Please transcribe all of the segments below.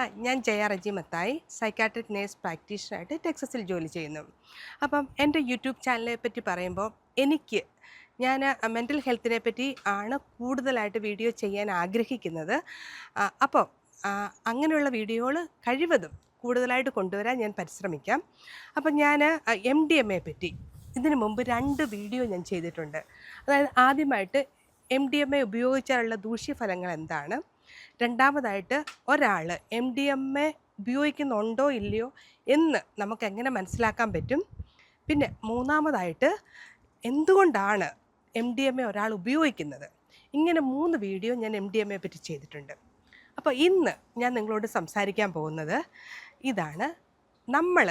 ആ ഞാൻ Jaya Reji Mathai psychiatric nurse പ്രാക്ടീഷണറായിട്ട് ടെക്സസിൽ ജോലി ചെയ്യുന്നു. അപ്പം എന്റെ യൂട്യൂബ് ചാനലിനെ പറ്റി പറയുമ്പോൾ എനിക്ക് ഞാൻ മെന്റൽ ഹെൽത്തിനെ പറ്റി ആണ് കൂടുതലായിട്ട് വീഡിയോ ചെയ്യാൻ ആഗ്രഹിക്കുന്നത്. അപ്പോൾ അങ്ങനെയുള്ള വീഡിയോകൾ കഴിവതും കൂടുതലായിട്ട് കൊണ്ടുവരാൻ ഞാൻ പരിശ്രമിക്കാം. അപ്പം ഞാൻ എം ഡി എം എ പറ്റി ഇതിനു മുമ്പ് രണ്ട് വീഡിയോ ഞാൻ ചെയ്തിട്ടുണ്ട്. അതായത് ആദ്യമായിട്ട് എം ഡി എം എ ഉപയോഗിച്ചാലുള്ള ദൂഷ്യഫലങ്ങൾ എന്താണ്? രണ്ടാമതായിട്ട് ഒരാൾ എം ഡി എം എ ഉപയോഗിക്കുന്നുണ്ടോ ഇല്ലയോ എന്ന് നമുക്ക് എങ്ങനെ മനസ്സിലാക്കാൻ പറ്റും. പിന്നെ മൂന്നാമതായിട്ട് എന്തുകൊണ്ടാണ് എം ഡി എം എ ഒരാൾ ഉപയോഗിക്കുന്നത്? ഇങ്ങനെ മൂന്ന് വീഡിയോ ഞാൻ എം ഡി എം എ പറ്റി ചെയ്തിട്ടുണ്ട്. അപ്പോൾ ഇന്ന് ഞാൻ നിങ്ങളോട് സംസാരിക്കാൻ പോകുന്നത് ഇതാണ്. നമ്മൾ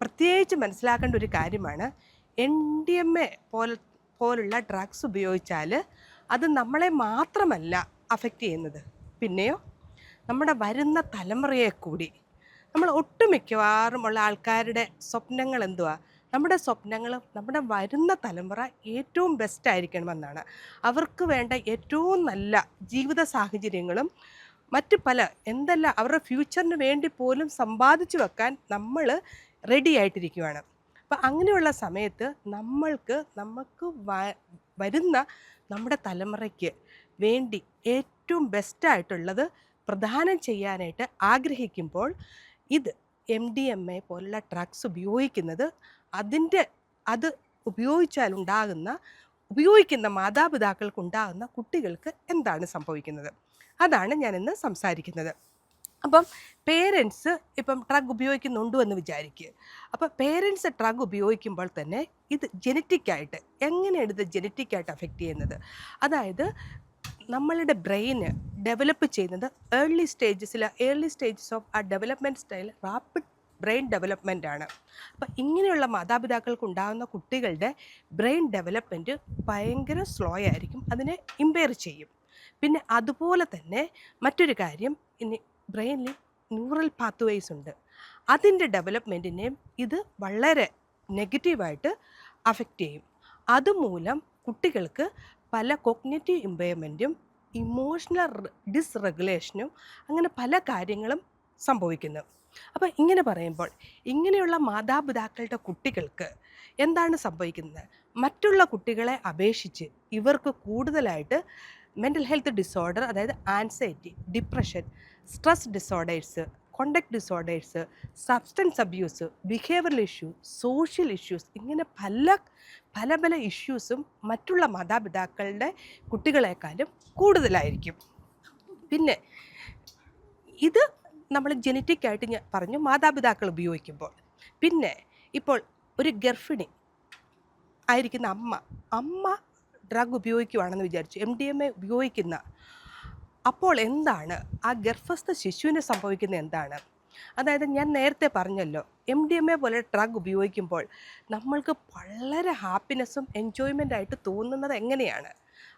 പ്രത്യേകിച്ച് മനസ്സിലാക്കേണ്ട ഒരു കാര്യമാണ്. എൻ ഡി എം എ പോലെ പോലുള്ള ഡ്രഗ്സ് ഉപയോഗിച്ചാൽ അത് നമ്മളെ മാത്രമല്ല അഫക്റ്റ് ചെയ്യുന്നത്. പിന്നെയോ നമ്മുടെ വരുന്ന തലമുറയെ കൂടി നമ്മൾ ഒട്ടുമിക്കവാറും ഉള്ള ആൾക്കാരുടെ സ്വപ്നങ്ങൾ എന്തുവാ? നമ്മുടെ സ്വപ്നങ്ങൾ നമ്മുടെ വരുന്ന തലമുറ ഏറ്റവും ബെസ്റ്റ് ആയിരിക്കണമെന്നാണ്. അവർക്ക് വേണ്ട ഏറ്റവും നല്ല ജീവിത സാഹചര്യങ്ങളും മറ്റ് പല എന്തെല്ലാം അവരുടെ ഫ്യൂച്ചറിന് വേണ്ടി പോലും സമ്പാദിച്ചു വെക്കാൻ നമ്മൾ റെഡി ആയിട്ടിരിക്കുകയാണ് അപ്പം അങ്ങനെയുള്ള സമയത്ത് നമ്മൾക്ക് നമുക്ക് വരുന്ന നമ്മുടെ തലമുറയ്ക്ക് വേണ്ടി ഏറ്റവും ബെസ്റ്റായിട്ടുള്ളത് പ്രധാനം ചെയ്യാനായിട്ട് ആഗ്രഹിക്കുമ്പോൾ ഇത് എം ഡി എം എ പോലുള്ള ഡ്രഗ്സ് ഉപയോഗിക്കുന്നത് അതിന്റെ അത് ഉപയോഗിച്ചാലുണ്ടാകുന്ന ഉപയോഗിക്കുന്ന മാതാപിതാക്കൾക്കുണ്ടാകുന്ന കുട്ടികൾക്ക് എന്താണ് സംഭവിക്കുന്നത്? അതാണ് ഞാനിന്ന് സംസാരിക്കുന്നത്. അപ്പം പേരൻസ് ഇപ്പം ഡ്രഗ് ഉപയോഗിക്കുന്നുണ്ടോ എന്ന് വിചാരിക്കുക അപ്പം പേരൻസ് ഡ്രഗ് ഉപയോഗിക്കുമ്പോൾ തന്നെ ഇത് ജനറ്റിക്കായിട്ട് എങ്ങനെയാണ് ഇത് ജനറ്റിക്കായിട്ട് അഫക്റ്റ് ചെയ്യുന്നത്? അതായത് നമ്മളുടെ ബ്രെയിന് ഡെവലപ്പ് ചെയ്യുന്നത് ഏർലി സ്റ്റേജസിൽ ഏർലി സ്റ്റേജസ് ഓഫ് ആ development style rapid brain development ആണ്. അപ്പം ഇങ്ങനെയുള്ള മാതാപിതാക്കൾക്ക് ഉണ്ടാകുന്ന കുട്ടികളുടെ ബ്രെയിൻ ഡെവലപ്മെന്റ് ഭയങ്കര സ്ലോ ആയിരിക്കും അതിനെ ഇമ്പയർ ചെയ്യും. പിന്നെ അതുപോലെ തന്നെ മറ്റൊരു കാര്യം ഇനി ബ്രെയിനിൽ ന്യൂറൽ പാത്വേസ് ഉണ്ട്. അതിന്റെ ഡെവലപ്മെന്റിനെയും ഇത് വളരെ നെഗറ്റീവായിട്ട് അഫക്റ്റ് ചെയ്യും. അതുമൂലം കുട്ടികൾക്ക് പല കൊഗ്നറ്റീവ് ഇമ്പയർമെന്റും ഇമോഷണൽ ഡിസ്റെഗുലേഷനും അങ്ങനെ പല കാര്യങ്ങളും സംഭവിക്കുന്നു. അപ്പോൾ ഇങ്ങനെ പറയുമ്പോൾ ഇങ്ങനെയുള്ള മാതാപിതാക്കളുടെ കുട്ടികൾക്ക് എന്താണ് സംഭവിക്കുന്നത്? മറ്റുള്ള കുട്ടികളെ അപേക്ഷിച്ച് ഇവർക്ക് കൂടുതലായിട്ട് മെന്റൽ ഹെൽത്ത് ഡിസോർഡർ അതായത് anxiety depression stress disorders conduct disorders substance abuse behavioural issue social issues ഇങ്ങനെ പല പല പല ഇഷ്യൂസും മറ്റുള്ള മാതാപിതാക്കളുടെ കുട്ടികളെക്കാളും കൂടുതലായിരിക്കും. പിന്നെ ഇത് നമ്മൾ ജനറ്റിക് ആയിട്ട് ഞാൻ പറഞ്ഞു മാതാപിതാക്കൾ ഉപയോഗിക്കുമ്പോൾ. പിന്നെ ഇപ്പോൾ ഒരു ഗർഭിണി ആയിരിക്കുന്ന അമ്മ അമ്മ ഡ്രഗ് ഉപയോഗിക്കുവാണെന്ന് വിചാരിച്ചു. എം ഡി എം എ ഉപയോഗിക്കുന്ന അപ്പോൾ എന്താണ്? ആ ഗർഭസ്ഥ ശിശുവിന് സംഭവിക്കുന്ന എന്താണ്? അതായത് ഞാൻ നേരത്തെ പറഞ്ഞല്ലോ എം ഡി എം എ പോലെ ഡ്രഗ് ഉപയോഗിക്കുമ്പോൾ നമ്മൾക്ക് വളരെ ഹാപ്പിനെസ്സും എൻജോയ്മെന്റ് ആയിട്ട് തോന്നുന്നത് എങ്ങനെയാണ്?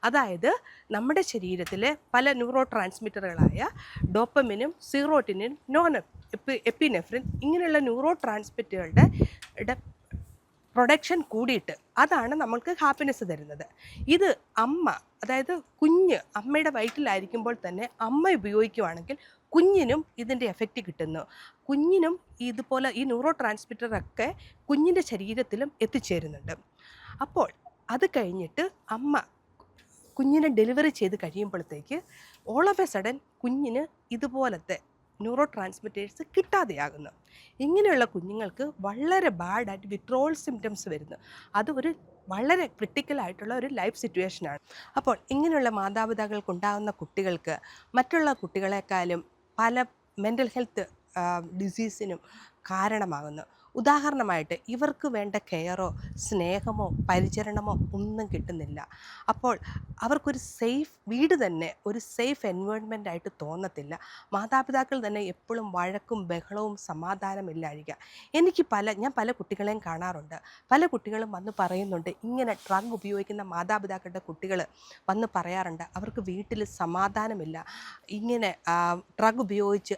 അതായത് നമ്മുടെ ശരീരത്തിലെ പല ന്യൂറോ ട്രാൻസ്മിറ്ററുകളായ ഡോപ്പമിനും സീറോട്ടിനും നോൺ എപ്പി എപ്പിനെഫ്രിൻ ഇങ്ങനെയുള്ള ന്യൂറോ ട്രാൻസ്മിറ്ററുകളുടെ പ്രൊഡക്ഷൻ കൂടിയിട്ട് അതാണ് നമ്മൾക്ക് ഹാപ്പിനെസ് തരുന്നത്. ഇത് അമ്മ അതായത് കുഞ്ഞ് അമ്മയുടെ വയറ്റിലായിരിക്കുമ്പോൾ തന്നെ അമ്മ ഉപയോഗിക്കുവാണെങ്കിൽ കുഞ്ഞിനും ഇതിന്റെ എഫക്റ്റ് കിട്ടുന്നു. കുഞ്ഞിനും ഇതുപോലെ ഈ ന്യൂറോ ട്രാൻസ്മിറ്ററൊക്കെ കുഞ്ഞിന്റെ ശരീരത്തിലും എത്തിച്ചേരുന്നുണ്ട്. അപ്പോൾ അത് കഴിഞ്ഞിട്ട് അമ്മ കുഞ്ഞിനെ ഡെലിവറി ചെയ്ത് കഴിയുമ്പോഴത്തേക്ക് ഓൾ ഓഫ് എ സഡൻ കുഞ്ഞിന് ഇതുപോലത്തെ ന്യൂറോ ട്രാൻസ്മിറ്റേഴ്സ് കിട്ടാതെയാകുന്നു. ഇങ്ങനെയുള്ള കുഞ്ഞുങ്ങൾക്ക് വളരെ ബാഡായിട്ട് വിത്രോൾ സിംറ്റംസ് വരുന്നു. അത് ഒരു വളരെ ക്രിട്ടിക്കലായിട്ടുള്ള ഒരു ലൈഫ് സിറ്റുവേഷനാണ് അപ്പോൾ ഇങ്ങനെയുള്ള മാതാപിതാക്കൾക്കുണ്ടാകുന്ന കുട്ടികൾക്ക് മറ്റുള്ള കുട്ടികളെക്കാളും പല മെന്റൽ ഹെൽത്ത് ഡിസീസിനും കാരണമാകുന്നു. ഉദാഹരണമായിട്ട് ഇവർക്ക് വേണ്ട കെയറോ സ്നേഹമോ പരിചരണമോ ഒന്നും കിട്ടുന്നില്ല. അപ്പോൾ അവർക്കൊരു സേഫ് വീട് തന്നെ ഒരു സേഫ് എൻവയോൺമെന്റ് ആയിട്ട് തോന്നത്തില്ല. മാതാപിതാക്കൾ തന്നെ എപ്പോഴും വഴക്കും ബഹളവും സമാധാനമില്ലായിരിക്കുക എനിക്ക് പല ഞാൻ പല കുട്ടികളെയും കാണാറുണ്ട്. പല കുട്ടികളും വന്ന് പറയുന്നുണ്ട് ഇങ്ങനെ ഡ്രഗ് ഉപയോഗിക്കുന്ന മാതാപിതാക്കളുടെ കുട്ടികൾ വന്ന് പറയാറുണ്ട് അവർക്ക് വീട്ടിൽ സമാധാനമില്ല. ഇങ്ങനെ ട്രഗ് ഉപയോഗിച്ച്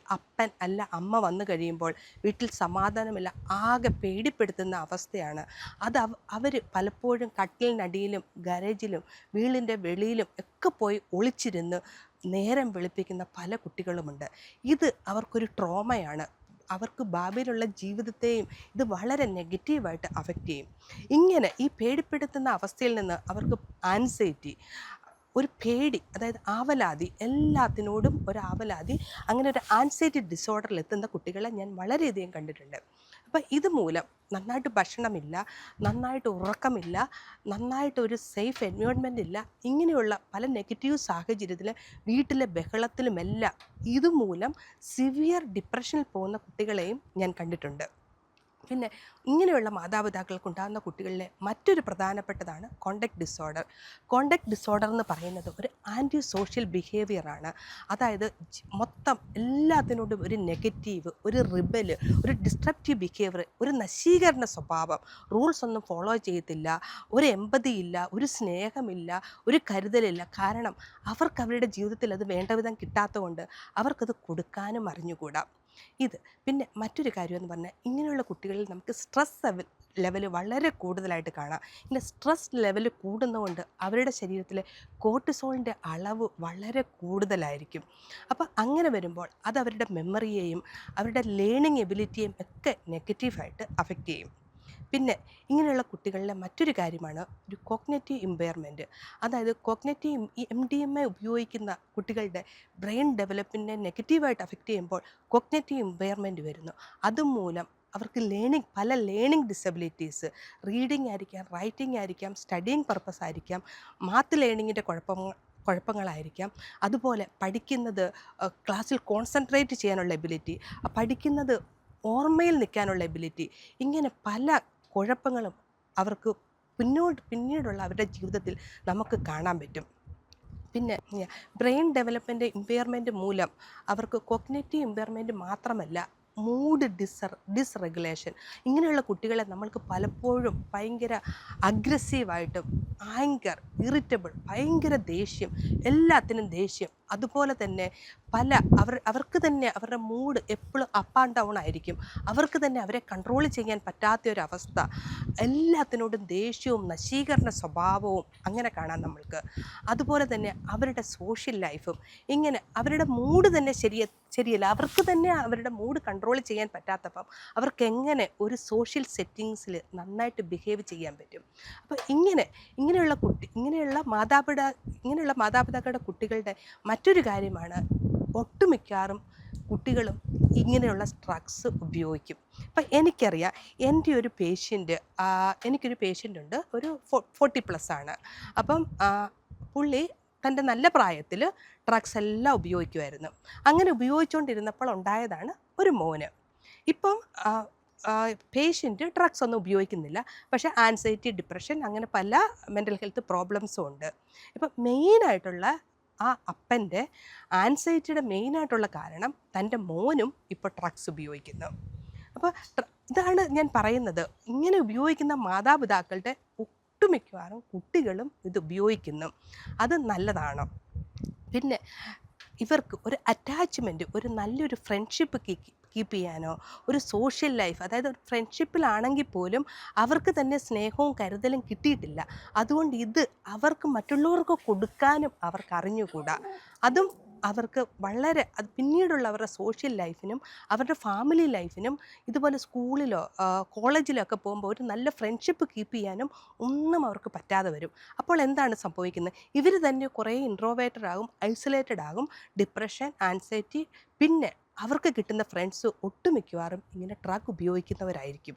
അല്ല അമ്മ വന്നു കഴിയുമ്പോൾ വീട്ടിൽ സമാധാനമില്ല ആകെ പേടിപ്പെടുത്തുന്ന അവസ്ഥയാണ്. അത് അവർ പലപ്പോഴും കട്ടിലിനടിയിലും ഗരേജിലും വീടിന്റെ വെളിയിലും ഒക്കെ പോയി ഒളിച്ചിരുന്ന് നേരം വെളുപ്പിക്കുന്ന പല കുട്ടികളുമുണ്ട്. ഇത് അവർക്കൊരു ട്രോമയാണ്. അവർക്ക് ഭാവിയിലുള്ള ജീവിതത്തെയും ഇത് വളരെ നെഗറ്റീവായിട്ട് അഫക്റ്റ് ചെയ്യും. ഇങ്ങനെ ഈ പേടിപ്പെടുത്തുന്ന അവസ്ഥയിൽ നിന്ന് അവർക്ക് ആൻസൈറ്റി ഒരു പേടി അതായത് ആവലാതി എല്ലാത്തിനോടും ഒരു ആവലാതി അങ്ങനെ ഒരു ആൻസൈറ്റി ഡിസോർഡറിൽ എത്തുന്ന കുട്ടികളെ ഞാൻ വളരെയധികം കണ്ടിട്ടുണ്ട്. അപ്പം ഇത് മൂലം നന്നായിട്ട് ഭക്ഷണമില്ല നന്നായിട്ട് ഉറക്കമില്ല നന്നായിട്ട് ഒരു സേഫ് എൻവയോൺമെന്റ് ഇല്ല ഇങ്ങനെയുള്ള പല നെഗറ്റീവ് സാഹചര്യത്തിൽ വീട്ടിലെ ബഹളത്തിലുമെല്ലാം ഇതുമൂലം സിവിയർ ഡിപ്രഷനിൽ പോകുന്ന കുട്ടികളെയും ഞാൻ കണ്ടിട്ടുണ്ട്. പിന്നെ ഇങ്ങനെയുള്ള മാതാപിതാക്കൾക്ക് ഉണ്ടാകുന്ന കുട്ടികളിലെ മറ്റൊരു പ്രധാനപ്പെട്ടതാണ് കോണ്ടക്ട് ഡിസോർഡർ കോണ്ടക്ട് ഡിസോർഡർ എന്ന് പറയുന്നത് ഒരു ആന്റി സോഷ്യൽ ബിഹേവിയറാണ് അതായത് മൊത്തം എല്ലാത്തിനോടും ഒരു നെഗറ്റീവ് ഒരു റിബൽ ഒരു ഡിസ്ട്രപ്റ്റീവ് ബിഹേവിയർ ഒരു നശീകരണ സ്വഭാവം. റൂൾസ് ഒന്നും ഫോളോ ചെയ്യത്തില്ല ഒരു എമ്പതി ഇല്ല ഒരു സ്നേഹമില്ല ഒരു കരുതലില്ല. കാരണം അവർക്ക് അവരുടെ ജീവിതത്തിൽ അത് വേണ്ട വിധം കിട്ടാത്തതുകൊണ്ട് അവർക്കത് കൊടുക്കാനും അറിഞ്ഞുകൂടാ. ഇത്. പിന്നെ മറ്റൊരു കാര്യം എന്ന് പറഞ്ഞാൽ ഇങ്ങനെയുള്ള കുട്ടികളിൽ നമുക്ക് സ്ട്രെസ് ലെവൽ വളരെ കൂടുതലായിട്ട് കാണാം. ഇങ്ങനെ സ്ട്രെസ് ലെവൽ കൂടുന്നതുകൊണ്ട് അവരുടെ ശരീരത്തിലെ കോർട്ടിസോളിന്റെ അളവ് വളരെ കൂടുതലായിരിക്കും. അപ്പോൾ അങ്ങനെ വരുമ്പോൾ അത് അവരുടെ മെമ്മറിയെയും അവരുടെ ലേണിംഗ് എബിലിറ്റിയെയും ഒക്കെ നെഗറ്റീവായിട്ട് അഫക്റ്റ് ചെയ്യും. പിന്നെ ഇങ്ങനെയുള്ള കുട്ടികളിലെ മറ്റൊരു കാര്യമാണ് ഒരു കോഗ്നറ്റീവ് ഇമ്പയർമെന്റ് അതായത് cognitive M D M A ഉപയോഗിക്കുന്ന കുട്ടികളുടെ ബ്രെയിൻ ഡെവലപ്പിനെ നെഗറ്റീവായിട്ട് അഫക്റ്റ് ചെയ്യുമ്പോൾ കോഗ്നറ്റീവ് ഇമ്പയർമെന്റ് വരുന്നു. അതുമൂലം അവർക്ക് ലേണിംഗ് പല ലേണിംഗ് ഡിസബിലിറ്റീസ് റീഡിംഗ് ആയിരിക്കാം റൈറ്റിംഗ് ആയിരിക്കാം സ്റ്റഡിങ് പർപ്പസ് ആയിരിക്കാം മാത്ത് ലേണിങ്ങിന്റെ കുഴപ്പങ്ങൾ കുഴപ്പങ്ങളായിരിക്കാം. അതുപോലെ പഠിക്കുന്നത് ക്ലാസ്സിൽ കോൺസെൻട്രേറ്റ് ചെയ്യാനുള്ള എബിലിറ്റി പഠിക്കുന്നത് ഓർമ്മയിൽ നിൽക്കാനുള്ള എബിലിറ്റി ഇങ്ങനെ പല കുഴപ്പങ്ങളും അവർക്ക് പിന്നോട്ട് പിന്നീടുള്ള അവരുടെ ജീവിതത്തിൽ നമുക്ക് കാണാൻ പറ്റും. പിന്നെ ബ്രെയിൻ ഡെവലപ്മെന്റ് ഇമ്പയർമെന്റ് മൂലം അവർക്ക് കൊഗ്നേറ്റീവ് ഇമ്പയർമെന്റ് മാത്രമല്ല മൂഡ് ഡിസർ ഡിസ്റെഗുലേഷൻ ഇങ്ങനെയുള്ള കുട്ടികളെ നമ്മൾക്ക് പലപ്പോഴും ഭയങ്കര അഗ്രസീവായിട്ടും ആങ്കർ ഇറിറ്റബിൾ ഭയങ്കര ദേഷ്യം എല്ലാത്തിനും ദേഷ്യം. അതുപോലെ തന്നെ പല അവർ അവർക്ക് തന്നെ അവരുടെ മൂഡ് എപ്പോഴും അപ്പ് ആൻഡ് ഡൗൺ ആയിരിക്കും. അവർക്ക് തന്നെ അവരെ കൺട്രോൾ ചെയ്യാൻ പറ്റാത്ത ഒരു എല്ലാത്തിനോടും ദേഷ്യവും നശീകരണ സ്വഭാവവും അങ്ങനെ കാണാം നമ്മൾക്ക്. അതുപോലെ തന്നെ അവരുടെ സോഷ്യൽ ലൈഫും ഇങ്ങനെ അവരുടെ മൂഡ് തന്നെ ശരിയ ശരിയല്ല. അവർക്ക് തന്നെ അവരുടെ മൂഡ് കൺട്രോൾ ചെയ്യാൻ പറ്റാത്തപ്പം അവർക്ക് എങ്ങനെ ഒരു സോഷ്യൽ സെറ്റിങ്സിൽ നന്നായിട്ട് ബിഹേവ് ചെയ്യാൻ പറ്റും? അപ്പോൾ ഇങ്ങനെ ഇങ്ങനെയുള്ള കുട്ടി ഇങ്ങനെയുള്ള മാതാപിതാ ഇങ്ങനെയുള്ള മാതാപിതാക്കളുടെ കുട്ടികളുടെ മറ്റൊരു കാര്യമാണ് ഒട്ടുമിക്കാറും കുട്ടികളും ഇങ്ങനെയുള്ള ഡ്രഗ്സ് ഉപയോഗിക്കും. അപ്പം എനിക്കറിയാം എന്റെ ഒരു പേഷ്യന്റ് എനിക്കൊരു പേഷ്യന്റ് ഉണ്ട്. ഒരു ഫോർട്ടി പ്ലസ് ആണ്. അപ്പം പുള്ളി തന്റെ നല്ല പ്രായത്തിൽ ഡ്രഗ്സ് എല്ലാം ഉപയോഗിക്കുമായിരുന്നു അങ്ങനെ ഉപയോഗിച്ചുകൊണ്ടിരുന്നപ്പോൾ ഉണ്ടായതാണ് ഒരു മോന്. ഇപ്പം പേഷ്യന്റ് ഡ്രഗ്സ് ഒന്നും ഉപയോഗിക്കുന്നില്ല. പക്ഷേ ആൻസൈറ്റി ഡിപ്രഷൻ അങ്ങനെ പല മെന്റൽ ഹെൽത്ത് പ്രോബ്ലംസും ഉണ്ട്. ഇപ്പം മെയിനായിട്ടുള്ള ആ അപ്പന്റെ ആൻസൈറ്റിയുടെ മെയിനായിട്ടുള്ള കാരണം തന്റെ മോനും ഇപ്പോൾ ഡ്രഗ്സ് ഉപയോഗിക്കുന്നു. അപ്പോൾ ഇതാണ് ഞാൻ പറയുന്നത്. ഇങ്ങനെ ഉപയോഗിക്കുന്ന മാതാപിതാക്കളുടെ ഒട്ടുമിക്കവാറും കുട്ടികളും ഇത് ഉപയോഗിക്കുന്നു. അത് നല്ലതാണ്. പിന്നെ ഇവർക്ക് ഒരു അറ്റാച്ച്മെന്റ് ഒരു നല്ലൊരു ഫ്രണ്ട്ഷിപ്പ് കീപ്പ് ചെയ്യാനോ ഒരു സോഷ്യൽ ലൈഫ് അതായത് ഒരു ഫ്രണ്ട്ഷിപ്പിലാണെങ്കിൽ പോലും അവർക്ക് തന്നെ സ്നേഹവും കരുതലും കിട്ടിയിട്ടില്ല. അതുകൊണ്ട് ഇത് അവർക്ക് മറ്റുള്ളവർക്ക് കൊടുക്കാനും അവർക്ക് അറിഞ്ഞുകൂടാ അതും അവർക്ക് വളരെ അത് പിന്നീടുള്ള അവരുടെ സോഷ്യൽ ലൈഫിനും അവരുടെ ഫാമിലി ലൈഫിനും ഇതുപോലെ സ്കൂളിലോ കോളേജിലോ ഒക്കെ പോകുമ്പോൾ ഒരു നല്ല ഫ്രണ്ട്ഷിപ്പ് കീപ്പ് ചെയ്യാനും ഒന്നും അവർക്ക് പറ്റാതെ വരും. അപ്പോൾ എന്താണ് സംഭവിക്കുന്നത്? ഇവർ തന്നെ കുറേ ഇൻട്രോവേറ്റഡ് ആകും ഐസൊലേറ്റഡ് ആകും ഡിപ്രഷൻ ആൻസൈറ്റി പിന്നെ അവർക്ക് കിട്ടുന്ന ഫ്രണ്ട്സ് ഒട്ടുമിക്കവാറും ഇങ്ങനെ ട്രക്ക് ഉപയോഗിക്കുന്നവരായിരിക്കും.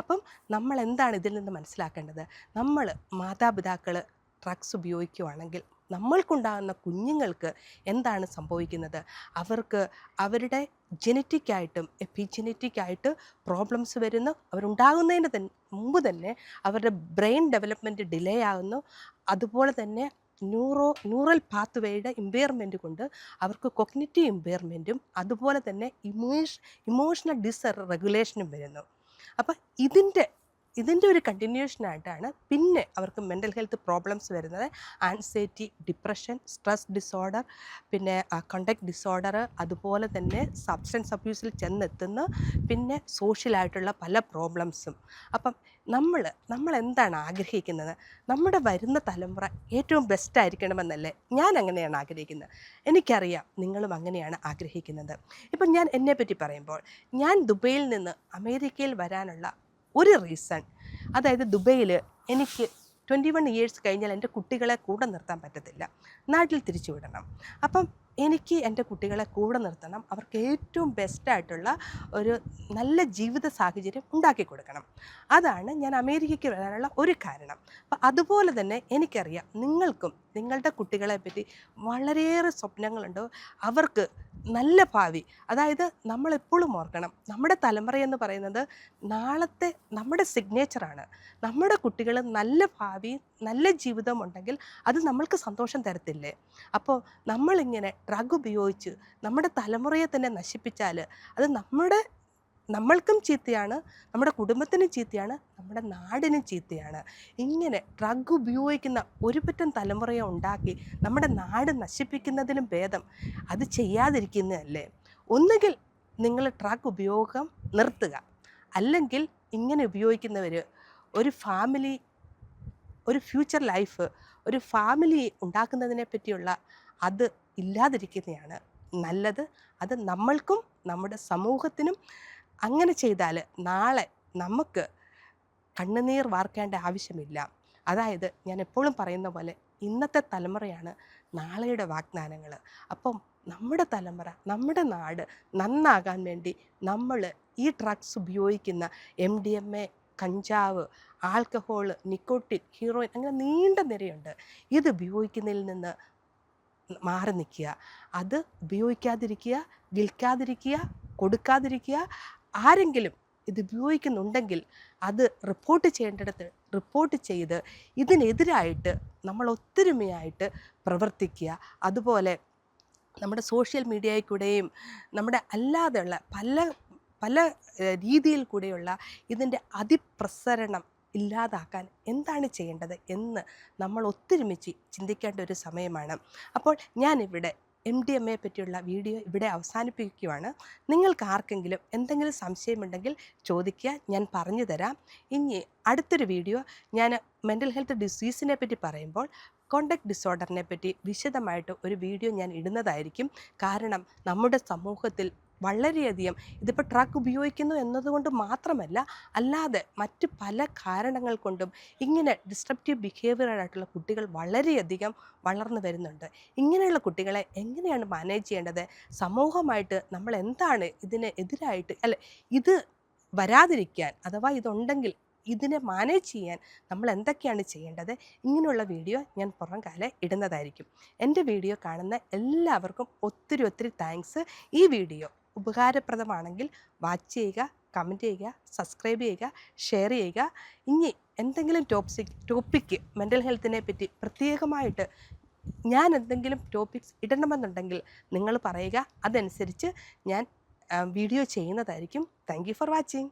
അപ്പം നമ്മൾ എന്താണ് ഇതിൽ നിന്ന് മനസ്സിലാക്കേണ്ടത്? നമ്മൾ മാതാപിതാക്കൾ ഡ്രഗ്സ് ഉപയോഗിക്കുവാണെങ്കിൽ നമ്മൾക്കുണ്ടാകുന്ന കുഞ്ഞുങ്ങൾക്ക് എന്താണ് സംഭവിക്കുന്നത്? അവർക്ക് അവരുടെ ജനറ്റിക്കായിട്ടും എപ്പിജനറ്റിക്കായിട്ട് പ്രോബ്ലംസ് വരുന്നു. അവരുണ്ടാകുന്നതിന് തന്നെ മുമ്പ് തന്നെ അവരുടെ ബ്രെയിൻ ഡെവലപ്മെന്റ് ഡിലേ ആകുന്നു. അതുപോലെ തന്നെ ന്യൂറോ ന്യൂറൽ പാത്ത് വേയുടെ ഇമ്പയർമെന്റ് കൊണ്ട് അവർക്ക് കൊഗ്നിറ്റീവ് ഇമ്പയർമെന്റും അതുപോലെ തന്നെ ഇമോഷ് ഇമോഷണൽ ഡിസ് റെഗുലേഷനും വരുന്നു. അപ്പം ഇതിന്റെ ഇതിന്റെ ഒരു കണ്ടിന്യൂഷനായിട്ടാണ് പിന്നെ അവർക്ക് മെന്റൽ ഹെൽത്ത് പ്രോബ്ലംസ് വരുന്നത്. ആൻസൈറ്റി ഡിപ്രഷൻ സ്ട്രെസ് ഡിസോർഡർ പിന്നെ കണ്ടക്ട് ഡിസോർഡർ അതുപോലെ തന്നെ സബ്സ്റ്റൻസ് അബ്യൂസിൽ ചെന്നെത്തുന്ന പിന്നെ സോഷ്യലായിട്ടുള്ള പല പ്രോബ്ലംസും അപ്പം നമ്മൾ നമ്മൾ എന്താണ് ആഗ്രഹിക്കുന്നത്? നമ്മുടെ വരുന്ന തലമുറ ഏറ്റവും ബെസ്റ്റ് ആയിരിക്കണമെന്നല്ലേ ഞാൻ അങ്ങനെയാണ് ആഗ്രഹിക്കുന്നത്. എനിക്കറിയാം നിങ്ങളും അങ്ങനെയാണ് ആഗ്രഹിക്കുന്നത്. ഇപ്പം ഞാൻ എന്നെ പറ്റി പറയുമ്പോൾ ഞാൻ ദുബൈയിൽ നിന്ന് അമേരിക്കയിൽ വരാനുള്ള ഒരു റീസൺ അതായത് ദുബൈയിൽ എനിക്ക് ട്വന്റി വൺ ഇയേഴ്സ് കഴിഞ്ഞാൽ എന്റെ കുട്ടികളെ കൂടെ നിർത്താൻ പറ്റത്തില്ല. നാട്ടിൽ തിരിച്ചു വിടണം. അപ്പം എനിക്ക് എന്റെ കുട്ടികളെ കൂടെ നിർത്തണം. അവർക്ക് ഏറ്റവും ബെസ്റ്റായിട്ടുള്ള ഒരു നല്ല ജീവിത സാഹചര്യം ഉണ്ടാക്കി കൊടുക്കണം. അതാണ് ഞാൻ അമേരിക്കയ്ക്ക് വരാനുള്ള ഒരു കാരണം. അപ്പം അതുപോലെ തന്നെ എനിക്കറിയാം നിങ്ങൾക്കും നിങ്ങളുടെ കുട്ടികളെ പറ്റി വളരെയേറെ സ്വപ്നങ്ങളുണ്ട്. അവർക്ക് നല്ല ഭാവി. അതായത് നമ്മളെപ്പോഴും ഓർക്കണം നമ്മുടെ തലമുറ എന്ന് പറയുന്നത് നാളത്തെ നമ്മുടെ സിഗ്നേച്ചറാണ് നമ്മുടെ കുട്ടികൾ നല്ല ഭാവി നല്ല ജീവിതമുണ്ടെങ്കിൽ അത് നമ്മൾക്ക് സന്തോഷം തരത്തില്ലേ? അപ്പോൾ നമ്മളിങ്ങനെ ഡ്രഗ് ഉപയോഗിച്ച് നമ്മുടെ തലമുറയെ തന്നെ നശിപ്പിച്ചാൽ അത് നമ്മുടെ നമ്മൾക്കും ചീത്തയാണ് നമ്മുടെ കുടുംബത്തിനും ചീത്തയാണ് നമ്മുടെ നാടിനും ചീത്തയാണ്. ഇങ്ങനെ ഡ്രഗ് ഉപയോഗിക്കുന്ന ഒരു പറ്റം തലമുറയെ ഉണ്ടാക്കി നമ്മുടെ നാട് നശിപ്പിക്കുന്നതിലും ഭേദം അത് ചെയ്യാതിരിക്കുന്നതല്ലേ? ഒന്നുകിൽ നിങ്ങൾ ഡ്രഗ് ഉപയോഗം നിർത്തുക. അല്ലെങ്കിൽ ഇങ്ങനെ ഉപയോഗിക്കുന്നവർ ഒരു ഫാമിലി ഒരു ഫ്യൂച്ചർ ലൈഫ് ഒരു ഫാമിലി ഉണ്ടാക്കുന്നതിനെ പറ്റിയുള്ള അത് ഇല്ലാതിരിക്കുന്നതാണ് നല്ലത്. അത് നമ്മൾക്കും നമ്മുടെ സമൂഹത്തിനും അങ്ങനെ ചെയ്താൽ നാളെ നമുക്ക് കണ്ണുനീർ വാർക്കേണ്ട ആവശ്യമില്ല. അതായത് ഞാൻ എപ്പോഴും പറയുന്ന പോലെ ഇന്നത്തെ തലമുറയാണ് നാളെയുടെ വാഗ്ദാനങ്ങൾ അപ്പം നമ്മുടെ തലമുറ നമ്മുടെ നാട് നന്നാകാൻ വേണ്ടി നമ്മൾ ഈ ഡ്രഗ്സ് ഉപയോഗിക്കുന്ന എം ഡി എം എ കഞ്ചാവ് ആൽക്കഹോൾ നിക്കോട്ടിൻ ഹീറോയിൻ അങ്ങനെ നീണ്ട നിരയുണ്ട്. ഇത് ഉപയോഗിക്കുന്നതിൽ നിന്ന് മാറി നിൽക്കുക. അത് ഉപയോഗിക്കാതിരിക്കുക വിൽക്കാതിരിക്കുക കൊടുക്കാതിരിക്കുക. ആരെങ്കിലും ഇത് ഉപയോഗിക്കുന്നുണ്ടെങ്കിൽ അത് റിപ്പോർട്ട് ചെയ്യേണ്ടിടത്ത് റിപ്പോർട്ട് ചെയ്ത് ഇതിനെതിരായിട്ട് നമ്മൾ ഒത്തൊരുമയായിട്ട് പ്രവർത്തിക്കുക. അതുപോലെ നമ്മുടെ സോഷ്യൽ മീഡിയയിൽ കൂടെയും നമ്മുടെ അല്ലാതെയുള്ള പല പല രീതിയിൽ കൂടെയുള്ള ഇതിന്റെ അതിപ്രസരണം ഇല്ലാതാക്കാൻ എന്താണ് ചെയ്യേണ്ടത് എന്ന് നമ്മൾ ഒത്തൊരുമിച്ച് ചിന്തിക്കേണ്ട ഒരു സമയമാണ്. അപ്പോൾ ഞാനിവിടെ എം ഡി എം എ പറ്റിയുള്ള വീഡിയോ ഇവിടെ അവസാനിപ്പിക്കുകയാണ് നിങ്ങൾക്ക് ആർക്കെങ്കിലും എന്തെങ്കിലും സംശയമുണ്ടെങ്കിൽ ചോദിക്കുക ഞാൻ പറഞ്ഞു തരാം. ഇനി അടുത്തൊരു വീഡിയോ. ഞാൻ മെന്റൽ ഹെൽത്ത് ഡിസീസിനെ പറ്റി പറയുമ്പോൾ കോണ്ടക്ട് ഡിസോർഡറിനെ പറ്റി വിശദമായിട്ട് ഒരു വീഡിയോ ഞാൻ ഇടുന്നതായിരിക്കും. കാരണം നമ്മുടെ സമൂഹത്തിൽ വളരെയധികം ഇതിപ്പോൾ ട്രക്ക് ഉപയോഗിക്കുന്നു എന്നതുകൊണ്ട് മാത്രമല്ല അല്ലാതെ മറ്റ് പല കാരണങ്ങൾ കൊണ്ടും ഇങ്ങനെ ഡിസ്ട്രപ്റ്റീവ് ബിഹേവിയർ ആയിട്ടുള്ള കുട്ടികൾ വളരെയധികം വളർന്നു വരുന്നുണ്ട്. ഇങ്ങനെയുള്ള കുട്ടികളെ എങ്ങനെയാണ് മാനേജ് ചെയ്യേണ്ടത്? സമൂഹമായിട്ട് നമ്മൾ എന്താണ് ഇതിന് എതിരായിട്ട് അല്ലെ ഇത് വരാതിരിക്കാൻ അഥവാ ഇതുണ്ടെങ്കിൽ ഇതിനെ മാനേജ് ചെയ്യാൻ നമ്മൾ എന്തൊക്കെയാണ് ചെയ്യേണ്ടത്? ഇങ്ങനെയുള്ള വീഡിയോ ഞാൻ പുറം കാലെ ഇടുന്നതായിരിക്കും. എന്റെ വീഡിയോ കാണുന്ന എല്ലാവർക്കും ഒത്തിരി ഒത്തിരി താങ്ക്സ് ഈ വീഡിയോ ഉപകാരപ്രദമാണെങ്കിൽ വാച്ച് ചെയ്യുക കമന്റ് ചെയ്യുക സബ്സ്ക്രൈബ് ചെയ്യുക ഷെയർ ചെയ്യുക. ഇനി എന്തെങ്കിലും ടോപ്സിക് ടോപ്പിക്ക് മെന്റൽ ഹെൽത്തിനെ പറ്റി പ്രത്യേകമായിട്ട് ഞാൻ എന്തെങ്കിലും ടോപ്പിക്സ് ഇടണമെന്നുണ്ടെങ്കിൽ നിങ്ങൾ പറയുക. അതനുസരിച്ച് ഞാൻ വീഡിയോ ചെയ്യുന്നതായിരിക്കും. Thank for watching.